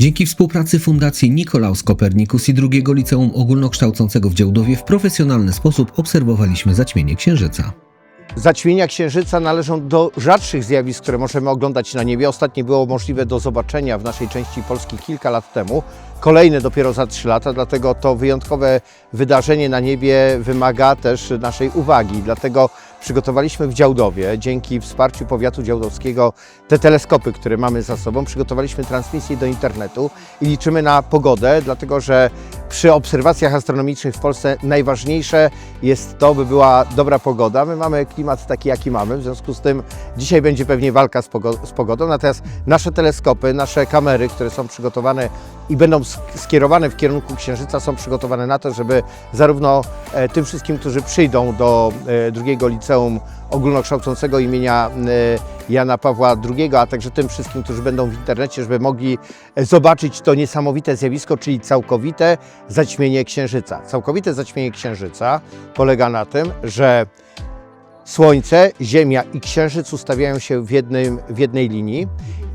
Dzięki współpracy Fundacji Nikolaus Kopernikus i drugiego liceum ogólnokształcącego w Działdowie w profesjonalny sposób obserwowaliśmy zaćmienie Księżyca. Zaćmienia Księżyca należą do rzadszych zjawisk, które możemy oglądać na niebie. Ostatnie było możliwe do zobaczenia w naszej części Polski kilka lat temu. Kolejne dopiero za trzy lata, dlatego to wyjątkowe wydarzenie na niebie wymaga też naszej uwagi. Dlatego przygotowaliśmy w Działdowie, dzięki wsparciu powiatu działdowskiego, te teleskopy, które mamy za sobą, przygotowaliśmy transmisję do internetu i liczymy na pogodę, dlatego że przy obserwacjach astronomicznych w Polsce najważniejsze jest to, by była dobra pogoda. My mamy klimat taki, jaki mamy, w związku z tym dzisiaj będzie pewnie walka z, pogo- z pogodą, natomiast nasze teleskopy, nasze kamery, które są przygotowane i będą sk- skierowane w kierunku Księżyca, są przygotowane na to, żeby zarówno e, tym wszystkim, którzy przyjdą do e, drugiego liceum ogólnokształcącego imienia e, Jana Pawła II, a także tym wszystkim, którzy będą w internecie, żeby mogli e, zobaczyć to niesamowite zjawisko, czyli całkowite zaćmienie Księżyca. Całkowite zaćmienie Księżyca polega na tym, że Słońce, Ziemia i Księżyc ustawiają się w, jednym, w jednej linii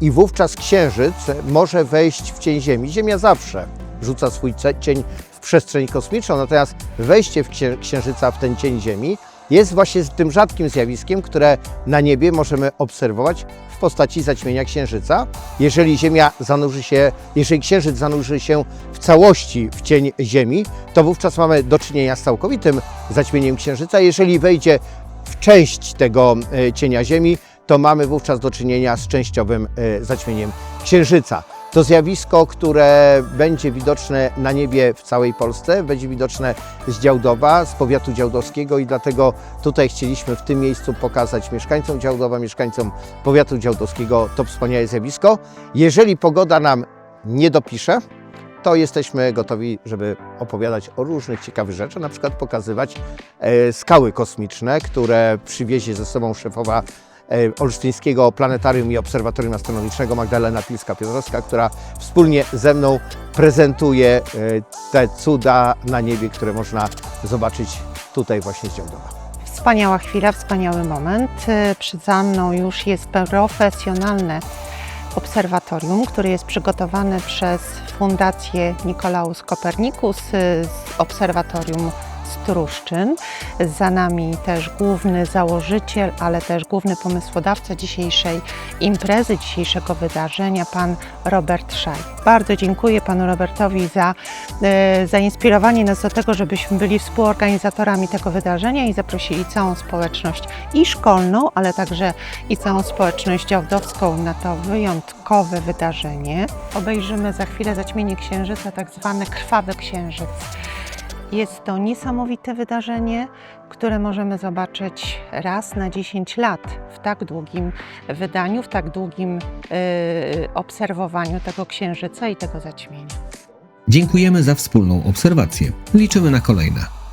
i wówczas Księżyc może wejść w cień Ziemi. Ziemia zawsze rzuca swój cień w przestrzeń kosmiczną, natomiast wejście w księ- Księżyca w ten cień Ziemi jest właśnie tym rzadkim zjawiskiem, które na niebie możemy obserwować w postaci zaćmienia Księżyca. Jeżeli Ziemia zanurzy się, jeżeli Księżyc zanurzy się w całości w cień Ziemi, to wówczas mamy do czynienia z całkowitym zaćmieniem Księżyca. Jeżeli wejdzie w część tego e, cienia Ziemi, to mamy wówczas do czynienia z częściowym e, zaćmieniem Księżyca. To zjawisko, które będzie widoczne na niebie w całej Polsce, będzie widoczne z Działdowa, z powiatu działdowskiego i dlatego tutaj chcieliśmy w tym miejscu pokazać mieszkańcom Działdowa, mieszkańcom powiatu działdowskiego to wspaniałe zjawisko. Jeżeli pogoda nam nie dopisze, to jesteśmy gotowi, żeby opowiadać o różnych ciekawych rzeczach, na przykład pokazywać e, skały kosmiczne, które przywiezie ze sobą szefowa Olsztyńskiego Planetarium i Obserwatorium Astronomicznego Magdalena Pilska-Piotrowska, która wspólnie ze mną prezentuje e, te cuda na niebie, które można zobaczyć tutaj właśnie z Działdowa. Wspaniała chwila, wspaniały moment. Y, Przed mną już jest profesjonalne obserwatorium, które jest przygotowane przez Fundację Nikolaus Kopernikus z Obserwatorium Struszczyn. Za nami też główny założyciel, ale też główny pomysłodawca dzisiejszej imprezy, dzisiejszego wydarzenia, pan Robert Szaj. Bardzo dziękuję panu Robertowi za e, zainspirowanie nas do tego, żebyśmy byli współorganizatorami tego wydarzenia i zaprosili całą społeczność i szkolną, ale także i całą społeczność działdowską na to wyjątkowe wydarzenie. Obejrzymy za chwilę zaćmienie księżyca, tak zwany krwawy księżyc. Jest to niesamowite wydarzenie, które możemy zobaczyć raz na 10 lat w tak długim wydaniu, w tak długim y, obserwowaniu tego księżyca i tego zaćmienia. Dziękujemy za wspólną obserwację. Liczymy na kolejne.